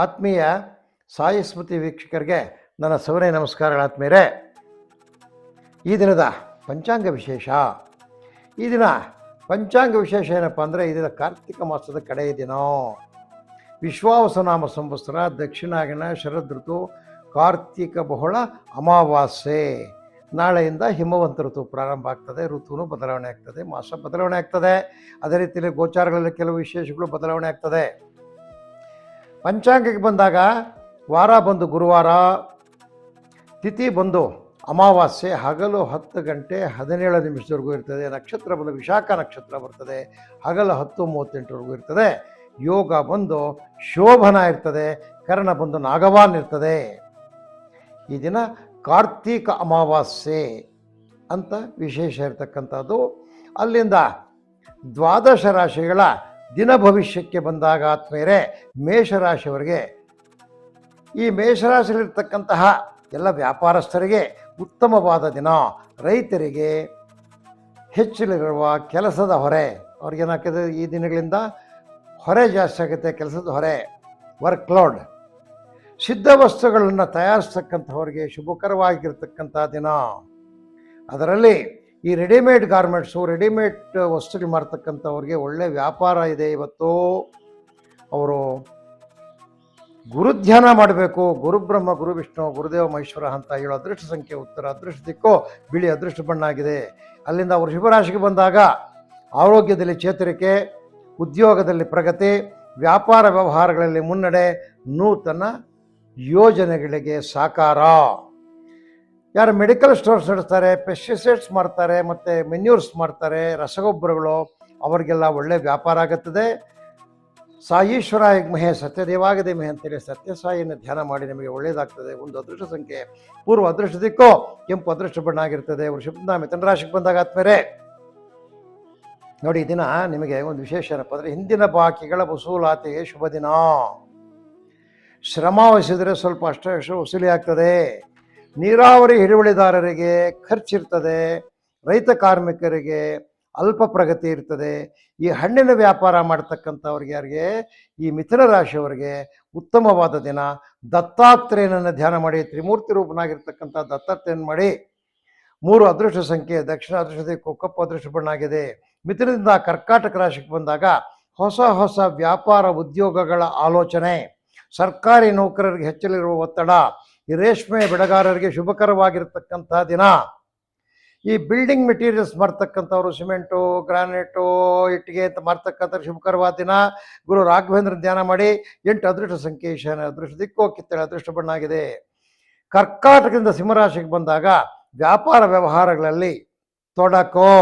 ಆತ್ಮೀಯ ಸಾಯಿ ಸ್ಮೃತಿ ವೀಕ್ಷಕರಿಗೆ ನನ್ನ ಸವನೇ ನಮಸ್ಕಾರಗಳ ಆತ್ಮೀಯರೇ. ಈ ದಿನದ ಪಂಚಾಂಗ ವಿಶೇಷ. ಈ ದಿನ ಪಂಚಾಂಗ ವಿಶೇಷ ಏನಪ್ಪ ಅಂದರೆ ಈ ದಿನ ಕಾರ್ತಿಕ ಮಾಸದ ಕಡೆಯ ದಿನ. ವಿಶ್ವಾವಸನಾಮ ಸಂವತ್ಸರ ದಕ್ಷಿಣಾಗಿನ ಶರದ್ ಋತು ಕಾರ್ತಿಕ ಬಹುಳ, ಅಮಾವಾಸ್ಯೆ. ನಾಳೆಯಿಂದ ಹಿಮವಂತ ಋತು ಪ್ರಾರಂಭ ಆಗ್ತದೆ ಋತುವೂ ಬದಲಾವಣೆ ಆಗ್ತದೆ, ಮಾಸ ಬದಲಾವಣೆ ಆಗ್ತದೆ. ಅದೇ ರೀತಿಯಲ್ಲಿ ಗೋಚಾರಗಳಲ್ಲಿ ಕೆಲವು ವಿಶೇಷಗಳು ಬದಲಾವಣೆ ಆಗ್ತದೆ. ಪಂಚಾಂಗಕ್ಕೆ ಬಂದಾಗ ವಾರ ಬಂದು ಗುರುವಾರ, ತಿಥಿ ಬಂದು ಅಮಾವಾಸ್ಯೆ ಹಗಲು ಹತ್ತು ಗಂಟೆ ಹದಿನೇಳು ನಿಮಿಷದವರೆಗೂ ಇರ್ತದೆ. ನಕ್ಷತ್ರ ಬಂದು ವಿಶಾಖ ನಕ್ಷತ್ರ ಬರ್ತದೆ. ಹಗಲು ಹತ್ತು ಮೂವತ್ತೆಂಟರವರೆಗೂ ಇರ್ತದೆ. ಯೋಗ ಬಂದು ಶೋಭನ ಇರ್ತದೆ. ಕರ್ಣ ಬಂದು ನಾಗವಾನ್ ಇರ್ತದೆ. ಈ ದಿನ ಕಾರ್ತೀಕ ಅಮಾವಾಸ್ಯೆ ಅಂತ ವಿಶೇಷ ಇರತಕ್ಕಂಥದ್ದು. ಅಲ್ಲಿಂದ ದ್ವಾದಶ ರಾಶಿಗಳ ದಿನ ಭವಿಷ್ಯಕ್ಕೆ ಬಂದಾಗ ಆತ್ಮೇರೆ ಮೇಷರಾಶಿಯವರಿಗೆ ಈ ಮೇಷರಾಶಿಯಲ್ಲಿರ್ತಕ್ಕಂತಹ ಎಲ್ಲ ವ್ಯಾಪಾರಸ್ಥರಿಗೆ ಉತ್ತಮವಾದ ದಿನ. ರೈತರಿಗೆ ಹೆಚ್ಚಲಿರುವ ಕೆಲಸದ ಹೊರೆ. ಅವ್ರಿಗೇನಾಗ್ತದೆ ಈ ದಿನಗಳಿಂದ ಹೊರೆ ಜಾಸ್ತಿ ಆಗುತ್ತೆ, ಕೆಲಸದ ಹೊರೆ. ವರ್ಕ್ ಲೋಡ್ ಸಿದ್ಧ ವಸ್ತುಗಳನ್ನು ತಯಾರಿಸ್ತಕ್ಕಂಥವ್ರಿಗೆ ಶುಭಕರವಾಗಿರ್ತಕ್ಕಂಥ ದಿನ. ಅದರಲ್ಲಿ ಈ ರೆಡಿಮೇಡ್ ಗಾರ್ಮೆಂಟ್ಸು ರೆಡಿಮೇಡ್ ವಸ್ತುಗಳು ಮಾಡ್ತಕ್ಕಂಥವ್ರಿಗೆ ಒಳ್ಳೆ ವ್ಯಾಪಾರ ಇದೆ. ಇವತ್ತು ಅವರು ಗುರುಧ್ಯಾನ ಮಾಡಬೇಕು. ಗುರುಬ್ರಹ್ಮ, ಗುರು ವಿಷ್ಣು, ಗುರುದೇವ ಮಹೇಶ್ವರ ಅಂತ ಹೇಳೋ ಅದೃಷ್ಟ ಸಂಖ್ಯೆ ಉತ್ತರ, ಅದೃಷ್ಟ ದಿಕ್ಕು ಬಿಳಿ ಅದೃಷ್ಟ ಬಣ್ಣ ಆಗಿದೆ ಅಲ್ಲಿಂದ ಅವರು ಶಿವರಾಶಿಗೆ ಬಂದಾಗ ಆರೋಗ್ಯದಲ್ಲಿ ಚೇತರಿಕೆ, ಉದ್ಯೋಗದಲ್ಲಿ ಪ್ರಗತಿ, ವ್ಯಾಪಾರ ವ್ಯವಹಾರಗಳಲ್ಲಿ ಮುನ್ನಡೆ, ನೂತನ ಯೋಜನೆಗಳಿಗೆ ಸಾಕಾರ. ಯಾರು ಮೆಡಿಕಲ್ ಸ್ಟೋರ್ಸ್ ನಡೆಸ್ತಾರೆ ಪೆಸ್ಟಿಸೈಡ್ಸ್ ಮಾಡ್ತಾರೆ, ಮತ್ತು ಮೆನ್ಯೂರ್ಸ್ ಮಾಡ್ತಾರೆ, ರಸಗೊಬ್ಬರಗಳು, ಅವರಿಗೆಲ್ಲ ಒಳ್ಳೆ ವ್ಯಾಪಾರ ಆಗುತ್ತದೆ. ಸಾಯೀಶ್ವರ ಮಹೆ ಸತ್ಯದೇವಾಗದೆ ಮಹೆ ಅಂತೇಳಿ ಸತ್ಯಸಾಯಿಯನ್ನು ಧ್ಯಾನ ಮಾಡಿ ನಿಮಗೆ ಒಳ್ಳೆಯದಾಗ್ತದೆ. ಒಂದು ಅದೃಷ್ಟ ಸಂಖ್ಯೆ, ಪೂರ್ವ ಅದೃಷ್ಟದಿಕ್ಕೋ ಕೆಂಪು ಅದೃಷ್ಟ ಬಣ್ಣ ಆಗಿರ್ತದೆ. ವೃಷಭದ ಮಿಥುನ ರಾಶಿಗೆ ಬಂದಾಗ ಆದ್ಮೇಲೆ ನೋಡಿ ದಿನ ನಿಮಗೆ ಒಂದು ವಿಶೇಷ ಏನಪ್ಪ ಅಂದರೆ ಹಿಂದಿನ ಬಾಕಿಗಳ ವಸೂಲಾತಿಗೆ ಶುಭ ದಿನ. ಶ್ರಮ ವಹಿಸಿದರೆ ಸ್ವಲ್ಪ ಅಷ್ಟು ವಸೂಲಿ ಆಗ್ತದೆ. ನೀರಾವರಿ ಹಿಡುವಳಿದಾರರಿಗೆ ಖರ್ಚಿರ್ತದೆ, ರೈತ ಕಾರ್ಮಿಕರಿಗೆ ಅಲ್ಪ ಪ್ರಗತಿ ಇರ್ತದೆ. ಈ ಹಣ್ಣಿನ ವ್ಯಾಪಾರ ಮಾಡ್ತಕ್ಕಂಥವ್ರಿಗೆ ಯಾರಿಗೆ, ಈ ಮಿಥುನ ರಾಶಿಯವರಿಗೆ ಉತ್ತಮವಾದ ದಿನ. ದತ್ತಾತ್ರೇಯನನ್ನು ಧ್ಯಾನ ಮಾಡಿ, ತ್ರಿಮೂರ್ತಿ ರೂಪನಾಗಿರ್ತಕ್ಕಂಥ ದತ್ತಾತ್ರೇಯನ ಮಾಡಿ. ಮೂರು ಅದೃಷ್ಟ ಸಂಖ್ಯೆ, ದಕ್ಷಿಣ ಅದೃಷ್ಟ ಕೊಕ್ಕಪ್ಪ ಕಪ್ಪು ಅದೃಷ್ಟ ಬಣ್ಣಾಗಿದೆ. ಮಿಥುನದಿಂದ ಕರ್ಕಾಟಕ ರಾಶಿಗೆ ಬಂದಾಗ ಹೊಸ ಹೊಸ ವ್ಯಾಪಾರ ಉದ್ಯೋಗಗಳ ಆಲೋಚನೆ. ಸರ್ಕಾರಿ ನೌಕರರಿಗೆ ಹೆಚ್ಚಲಿರುವ ಒತ್ತಡ ಈ ರೇಷ್ಮೆ ಬೆಳೆಗಾರರಿಗೆ ಶುಭಕರವಾಗಿರ್ತಕ್ಕಂಥ ದಿನ. ಈ ಬಿಲ್ಡಿಂಗ್ ಮೆಟೀರಿಯಲ್ಸ್ ಮಾರ್ತಕ್ಕಂಥವ್ರು ಸಿಮೆಂಟು ಗ್ರಾನೈಟು ಇಟ್ಟಿಗೆ ಅಂತ ಮಾರ್ತಕ್ಕಂಥ ಶುಭಕರವಾದ ದಿನ. ಗುರು ರಾಘವೇಂದ್ರ ಧ್ಯಾನ ಮಾಡಿ, ಎಂಟು ಅದೃಷ್ಟ ಸಂಖ್ಯೆ ಅದೃಷ್ಟ ದಿಕ್ಕು ಕಿತ್ತಳೆ ಅದೃಷ್ಟ ಬಣ್ಣಾಗಿದೆ. ಕರ್ಕಾಟಕದಿಂದ ಸಿಂಹರಾಶಿಗೆ ಬಂದಾಗ ವ್ಯಾಪಾರ ವ್ಯವಹಾರಗಳಲ್ಲಿ ತೊಡಕೋ,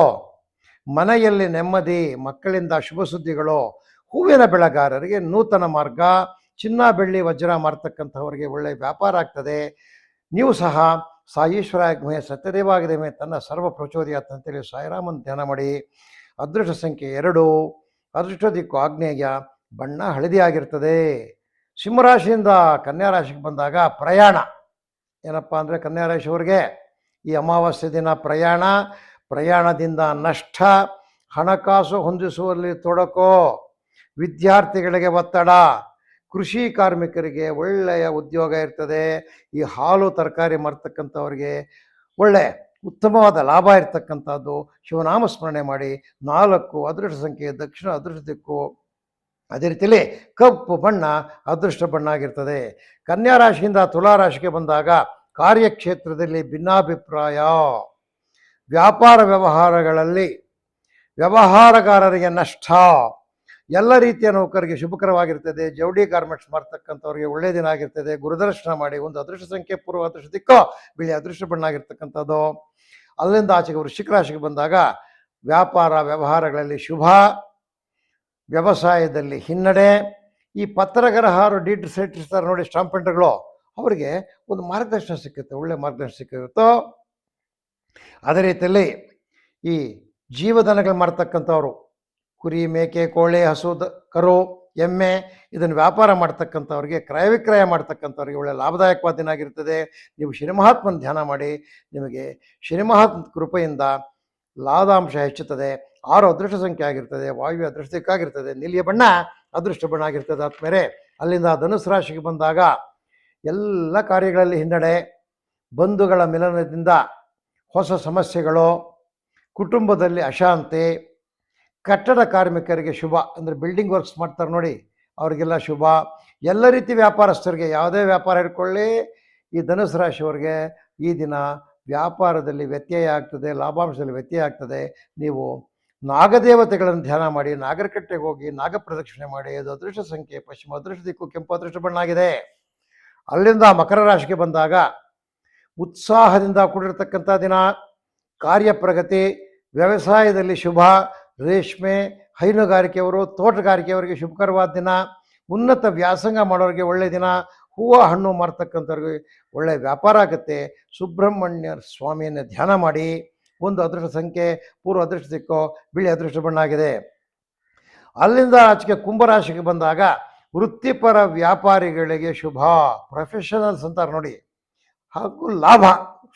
ಮನೆಯಲ್ಲಿ ನೆಮ್ಮದಿ, ಮಕ್ಕಳಿಂದ ಶುಭ ಸುದ್ದಿಗಳು, ಹೂವಿನ ಬೆಳೆಗಾರರಿಗೆ ನೂತನ ಮಾರ್ಗ ಚಿನ್ನ ಬೆಳ್ಳಿ ವಜ್ರ ಮಾರ್ತಕ್ಕಂಥವ್ರಿಗೆ ಒಳ್ಳೆಯ ವ್ಯಾಪಾರ ಆಗ್ತದೆ. ನೀವು ಸಹ ಸಾಯೀಶ್ವರಾಗ್ಮೆ ಸತ್ಯದೇವಾಗದೇಮೆ ತನ್ನ ಸರ್ವ ಪ್ರಚೋದಯಾತ್ ಅಂತೇಳಿ ಸಾಯಿರಾಮನ್ ಧ್ಯಾನ ಮಾಡಿ. ಅದೃಷ್ಟ ಸಂಖ್ಯೆ ಎರಡು, ಅದೃಷ್ಟ ದಿಕ್ಕು ಆಗ್ನೇಯ ಬಣ್ಣ ಹಳದಿ ಆಗಿರ್ತದೆ ಸಿಂಹರಾಶಿಯಿಂದ ಕನ್ಯಾ ರಾಶಿಗೆ ಬಂದಾಗ ಪ್ರಯಾಣ. ಏನಪ್ಪ ಅಂದರೆ ಕನ್ಯಾ ರಾಶಿಯವ್ರಿಗೆ ಈ ಅಮಾವಾಸ್ಯೆ ದಿನ ಪ್ರಯಾಣ, ಪ್ರಯಾಣದಿಂದ ನಷ್ಟ, ಹಣಕಾಸು ಹೊಂದಿಸುವಲ್ಲಿ ತೊಡಕು, ವಿದ್ಯಾರ್ಥಿಗಳಿಗೆ ಒತ್ತಡ ಕೃಷಿ ಕಾರ್ಮಿಕರಿಗೆ ಒಳ್ಳೆಯ ಉದ್ಯೋಗ ಇರ್ತದೆ. ಈ ಹಾಲು, ತರಕಾರಿ ಮಾರ್ತಕ್ಕಂಥವ್ರಿಗೆ ಒಳ್ಳೆ ಉತ್ತಮವಾದ ಲಾಭ ಇರ್ತಕ್ಕಂಥದ್ದು. ಶಿವನಾಮ ಸ್ಮರಣೆ ಮಾಡಿ ನಾಲ್ಕು ಅದೃಷ್ಟ ಸಂಖ್ಯೆ, ದಕ್ಷಿಣ ಅದೃಷ್ಟ ದಿಕ್ಕು. ಅದೇ ರೀತಿಯಲ್ಲಿ ಕಪ್ಪು ಬಣ್ಣ ಅದೃಷ್ಟ ಬಣ್ಣ ಆಗಿರ್ತದೆ. ಕನ್ಯಾ ರಾಶಿಯಿಂದ ತುಲಾ ರಾಶಿಗೆ ಬಂದಾಗ ಕಾರ್ಯಕ್ಷೇತ್ರದಲ್ಲಿ ಭಿನ್ನಾಭಿಪ್ರಾಯ. ವ್ಯಾಪಾರ ವ್ಯವಹಾರಗಳಲ್ಲಿ ವ್ಯವಹಾರಗಾರರಿಗೆ ನಷ್ಟ. ಎಲ್ಲ ರೀತಿಯ ನೌಕರಿಗೆ ಶುಭಕರವಾಗಿರ್ತದೆ. ಜವಳಿ ಗಾರ್ಮೆಂಟ್ಸ್ ಮಾಡ್ತಕ್ಕಂಥವ್ರಿಗೆ ಒಳ್ಳೆಯ ದಿನ ಆಗಿರ್ತದೆ. ಗುರುದರ್ಶನ ಮಾಡಿ. ಒಂದು ಅದೃಷ್ಟ ಸಂಖ್ಯೆ, ಪೂರ್ವ ಅದೃಷ್ಟ, ದಿಕ್ಕೋ, ಬಿಳಿ ಅದೃಷ್ಟ ಬಣ್ಣ ಆಗಿರ್ತಕ್ಕಂಥದ್ದು ಅಲ್ಲಿಂದ ಆಚೆಗೆ ವೃಶ್ಚಿಕ ರಾಶಿಗೆ ಬಂದಾಗ ವ್ಯಾಪಾರ, ವ್ಯವಹಾರಗಳಲ್ಲಿ ಶುಭ, ವ್ಯವಸಾಯದಲ್ಲಿ ಹಿನ್ನಡೆ. ಈ ಪತ್ರಗ್ರಹಾರು ಡೀಟ್ ಸೆಟ್ ಇರ್ತಾರೆ ನೋಡಿ ಸ್ಟಾಂಪ್ ಪ್ರಿಂಟರ್ಗಳು ಅವರಿಗೆ ಒಂದು ಮಾರ್ಗದರ್ಶನ ಸಿಕ್ಕುತ್ತೆ. ಒಳ್ಳೆ ಮಾರ್ಗದರ್ಶನ ಸಿಕ್ಕಿರುತ್ತೋ? ಅದೇ ರೀತಿಯಲ್ಲಿ ಈ ಜೀವದನಗಳು ಮಾಡ್ತಕ್ಕಂಥವ್ರು ಕುರಿ ಮೇಕೆ ಕೋಳಿ ಹಸು ಕರು ಎಮ್ಮೆ ಇದನ್ನು ವ್ಯಾಪಾರ ಮಾಡ್ತಕ್ಕಂಥವ್ರಿಗೆ, ಕ್ರಯ ವಿಕ್ರಯ ಮಾಡ್ತಕ್ಕಂಥವ್ರಿಗೆ ಒಳ್ಳೆ ಲಾಭದಾಯಕವಾದ ದಿನ ಆಗಿರ್ತದೆ. ನೀವು ಶ್ರೀಮಹಾತ್ಮನ ಧ್ಯಾನ ಮಾಡಿ, ನಿಮಗೆ ಶ್ರೀಮಹಾತ್ಮ ಕೃಪೆಯಿಂದ ಲಾಭಾಂಶ ಹೆಚ್ಚುತ್ತದೆ, ಆರು ಅದೃಷ್ಟ ಸಂಖ್ಯೆ ಆಗಿರ್ತದೆ, ವಾಯು ಅದೃಷ್ಟ ದಿಕ್ಕಾಗಿರ್ತದೆ ನೀಲಿಯ ಬಣ್ಣ ಅದೃಷ್ಟ ಬಣ್ಣ ಆಗಿರ್ತದೆ ಆದ್ಮೇಲೆ ಅಲ್ಲಿಂದ ಧನುಸ್ ರಾಶಿಗೆ ಬಂದಾಗ ಎಲ್ಲ ಕಾರ್ಯಗಳಲ್ಲಿ ಹಿನ್ನಡೆ, ಬಂಧುಗಳ ಮಿಲನದಿಂದ ಹೊಸ ಸಮಸ್ಯೆಗಳು, ಕುಟುಂಬದಲ್ಲಿ ಅಶಾಂತಿ ಕಟ್ಟಡ ಕಾರ್ಮಿಕರಿಗೆ ಶುಭ. ಅಂದರೆ ಬಿಲ್ಡಿಂಗ್ ವರ್ಕ್ಸ್ ಮಾಡ್ತಾರೆ ನೋಡಿ, ಅವರಿಗೆಲ್ಲ ಶುಭ. ಎಲ್ಲ ರೀತಿ ವ್ಯಾಪಾರಸ್ಥರಿಗೆ ಯಾವುದೇ ವ್ಯಾಪಾರ ಇಟ್ಕೊಳ್ಳಿ, ಈ ಧನುಸು ರಾಶಿಯವರಿಗೆ ಈ ದಿನ ವ್ಯಾಪಾರದಲ್ಲಿ ವ್ಯತ್ಯಯ ಆಗ್ತದೆ, ಲಾಭಾಂಶದಲ್ಲಿ ವ್ಯತ್ಯಯ ಆಗ್ತದೆ. ನೀವು ನಾಗದೇವತೆಗಳನ್ನು ಧ್ಯಾನ ಮಾಡಿ, ನಾಗರಕಟ್ಟೆಗೆ ಹೋಗಿ, ನಾಗ ಪ್ರದಕ್ಷಿಣೆ ಮಾಡಿ, ಅದು ಅದೃಷ್ಟ ಸಂಖ್ಯೆ ಪಶ್ಚಿಮ ಅದೃಷ್ಟ ದಿಕ್ಕು, ಕೆಂಪು ಅದೃಷ್ಟ ಬಣ್ಣ ಆಗಿದೆ. ಅಲ್ಲಿಂದ ಮಕರ ರಾಶಿಗೆ ಬಂದಾಗ ಉತ್ಸಾಹದಿಂದ ಕೂಡಿರ್ತಕ್ಕಂಥ ದಿನ. ಕಾರ್ಯಪ್ರಗತಿ ವ್ಯವಸಾಯದಲ್ಲಿ ಶುಭ ರೇಷ್ಮೆ, ಹೈನುಗಾರಿಕೆಯವರು, ತೋಟಗಾರಿಕೆಯವರಿಗೆ ಶುಭಕರವಾದ ದಿನ. ಉನ್ನತ ವ್ಯಾಸಂಗ ಮಾಡೋರಿಗೆ ಒಳ್ಳೆಯ ದಿನ. ಹೂವು, ಹಣ್ಣು ಮಾರ್ತಕ್ಕಂಥವ್ರಿಗೆ ಒಳ್ಳೆಯ ವ್ಯಾಪಾರ ಆಗುತ್ತೆ. ಸುಬ್ರಹ್ಮಣ್ಯ ಸ್ವಾಮಿಯನ್ನು ಧ್ಯಾನ ಮಾಡಿ. ಒಂದು ಅದೃಷ್ಟ ಸಂಖ್ಯೆ, ಪೂರ್ವ ಅದೃಷ್ಟ ಸಿಕ್ಕೋ, ಬಿಳಿ ಅದೃಷ್ಟ ಬಣ್ಣ ಆಗಿದೆ ಅಲ್ಲಿಂದ ಆಚೆಗೆ ಕುಂಭರಾಶಿಗೆ ಬಂದಾಗ ವೃತ್ತಿಪರ ವ್ಯಾಪಾರಿಗಳಿಗೆ ಶುಭ. ಪ್ರೊಫೆಷನಲ್ಸ್ ಅಂತಾರೆ ನೋಡಿ. ಹಾಗೂ ಲಾಭ,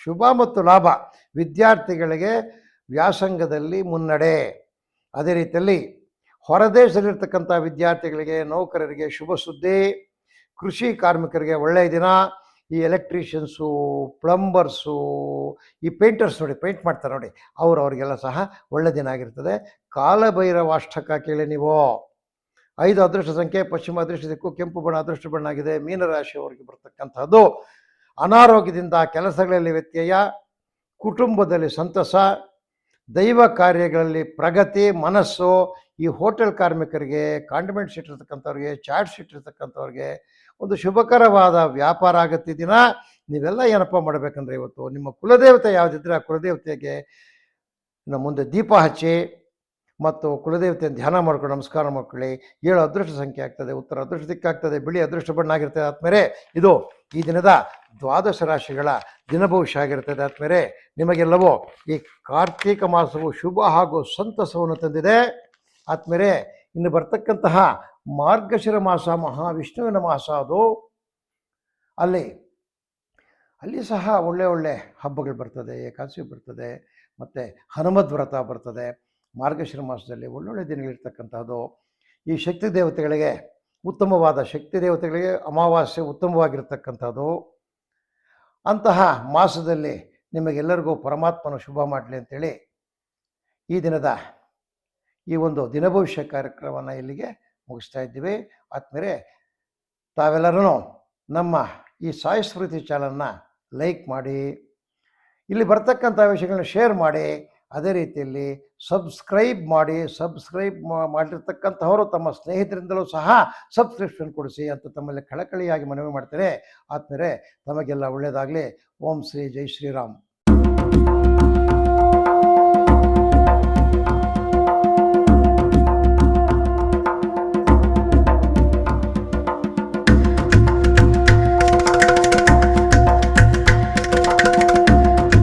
ಶುಭ ಮತ್ತು ಲಾಭ. ವಿದ್ಯಾರ್ಥಿಗಳಿಗೆ ವ್ಯಾಸಂಗದಲ್ಲಿ ಮುನ್ನಡೆ. ಅದೇ ರೀತಿಯಲ್ಲಿ ಹೊರದೇಶದಲ್ಲಿರ್ತಕ್ಕಂಥ ವಿದ್ಯಾರ್ಥಿಗಳಿಗೆ, ನೌಕರರಿಗೆ ಶುಭ ಸುದ್ದಿ, ಕೃಷಿ ಕಾರ್ಮಿಕರಿಗೆ ಒಳ್ಳೆಯ ದಿನ. ಈ ಎಲೆಕ್ಟ್ರಿಷಿಯನ್ಸು, ಪ್ಲಂಬರ್ಸು, ಈ ಪೇಂಟರ್ಸ್ ನೋಡಿ, ಪೇಂಟ್ ಮಾಡ್ತಾರೆ ನೋಡಿ, ಅವರು ಅವರಿಗೆಲ್ಲ ಸಹ ಒಳ್ಳೆ ದಿನ ಆಗಿರ್ತದೆ. ಕಾಲಭೈರವಾಷ್ಟಕ ಕೇಳಿ ನೀವು. ಐದು ಅದೃಷ್ಟ ಸಂಖ್ಯೆ, ಪಶ್ಚಿಮ ಅದೃಷ್ಟ ದಿಕ್ಕು, ಕೆಂಪು ಬಣ್ಣ ಅದೃಷ್ಟ ಬಣ್ಣ ಆಗಿದೆ ಮೀನರಾಶಿಯವರಿಗೆ ಬರ್ತಕ್ಕಂಥದ್ದು. ಅನಾರೋಗ್ಯದಿಂದ ಕೆಲಸಗಳಲ್ಲಿ ವ್ಯತ್ಯಯ, ಕುಟುಂಬದಲ್ಲಿ ಸಂತಸ ದೈವ ಕಾರ್ಯಗಳಲ್ಲಿ ಪ್ರಗತಿ, ಮನಸ್ಸು, ಈ ಹೋಟೆಲ್ ಕಾರ್ಮಿಕರಿಗೆ ಕಾಂಡಿಮೆಂಟ್ಸ್ ಇಟ್ಟಿರ್ತಕ್ಕಂಥವ್ರಿಗೆ ಚಾಟ್ಸ್ ಇಟ್ಟಿರ್ತಕ್ಕಂಥವ್ರಿಗೆ ಒಂದು ಶುಭಕರವಾದ ವ್ಯಾಪಾರ ಆಗುತ್ತೆ ದಿನ. ನೀವೆಲ್ಲ ಏನಪ್ಪ ಮಾಡಬೇಕಂದ್ರೆ ಇವತ್ತು ನಿಮ್ಮ ಕುಲದೇವತೆ ಯಾವುದಿದ್ರೆ ಆ ಕುಲದೇವತೆಗೆ ನಮ್ಮ ಮುಂದೆ ದೀಪ ಹಚ್ಚಿ ಮತ್ತು ಕುಲದೇವತೆಯನ್ನು ಧ್ಯಾನ ಮಾಡ್ಕೊಂಡು ನಮಸ್ಕಾರ ಮಾಡ್ಕೊಳ್ಳಿ. ಏಳು ಅದೃಷ್ಟ ಸಂಖ್ಯೆ ಆಗ್ತದೆ, ಉತ್ತರ ಅದೃಷ್ಟ ದಿಕ್ಕಾಗ್ತದೆ, ಬಿಳಿ ಅದೃಷ್ಟ ಬಣ್ಣ ಆಗಿರ್ತದೆ ಆದ್ಮೇಲೆ ಇದು ಈ ದಿನದ ದ್ವಾದಶ ರಾಶಿಗಳ ದಿನಭವಿಷ್ಯ ಆಗಿರ್ತದೆ. ಆದ್ಮೇಲೆ ನಿಮಗೆಲ್ಲವೂ ಈ ಕಾರ್ತೀಕ ಮಾಸವು ಶುಭ ಹಾಗೂ ಸಂತಸವನ್ನು ತಂದಿದೆ. ಆದ್ಮೇಲೆ ಇನ್ನು ಬರ್ತಕ್ಕಂತಹ ಮಾರ್ಗಶಿರ ಮಾಸ, ಮಹಾವಿಷ್ಣುವಿನ ಮಾಸ ಅದು. ಅಲ್ಲಿ ಅಲ್ಲಿ ಸಹ ಒಳ್ಳೆ ಒಳ್ಳೆ ಹಬ್ಬಗಳು ಬರ್ತದೆ, ಏಕಾದಶಿ ಬರ್ತದೆ, ಮತ್ತು ಹನುಮದ್ ವ್ರತ ಬರ್ತದೆ. ಮಾರ್ಗಶಿರ ಮಾಸದಲ್ಲಿ ಒಳ್ಳೊಳ್ಳೆ ದಿನಗಳಿರ್ತಕ್ಕಂಥದ್ದು ಈ ಶಕ್ತಿ ದೇವತೆಗಳಿಗೆ ಉತ್ತಮವಾದ ಶಕ್ತಿ ದೇವತೆಗಳಿಗೆ ಅಮಾವಾಸ್ಯೆ ಉತ್ತಮವಾಗಿರ್ತಕ್ಕಂಥದ್ದು ಅಂತಹ ಮಾಸದಲ್ಲಿ ನಿಮಗೆಲ್ಲರಿಗೂ ಪರಮಾತ್ಮನ ಶುಭ ಮಾಡಲಿ ಅಂತೇಳಿ ಈ ದಿನದ ಈ ಒಂದು ದಿನಭವಿಷ್ಯ ಕಾರ್ಯಕ್ರಮವನ್ನು ಇಲ್ಲಿಗೆ ಮುಗಿಸ್ತಾ ಇದ್ದೀವಿ. ಆದ್ಮೇಲೆ ತಾವೆಲ್ಲರೂ ನಮ್ಮ ಈ ಸಾಯಿ ಸ್ಮೃತಿ ಲೈಕ್ ಮಾಡಿ, ಇಲ್ಲಿ ಬರ್ತಕ್ಕಂಥ ವಿಷಯಗಳನ್ನ ಶೇರ್ ಮಾಡಿ ಅದೇ ರೀತಿಯಲ್ಲಿ ಸಬ್ಸ್ಕ್ರೈಬ್ ಮಾಡಿ ಸಬ್ಸ್ಕ್ರೈಬ್ ಮಾಡಿರ್ತಕ್ಕಂಥವರು ತಮ್ಮ ಸ್ನೇಹಿತರಿಂದಲೂ ಸಹ ಸಬ್ಸ್ಕ್ರಿಪ್ಷನ್ ಕೊಡಿಸಿ ಅಂತ ತಮ್ಮಲ್ಲಿ ಕಳಕಳಿಯಾಗಿ ಮನವಿ ಮಾಡ್ತಾರೆ ಆದ್ಮೇಲೆ ತಮಗೆಲ್ಲ ಒಳ್ಳೆಯದಾಗಲಿ ಓಂ ಶ್ರೀ ಜೈ ಶ್ರೀರಾಮ್.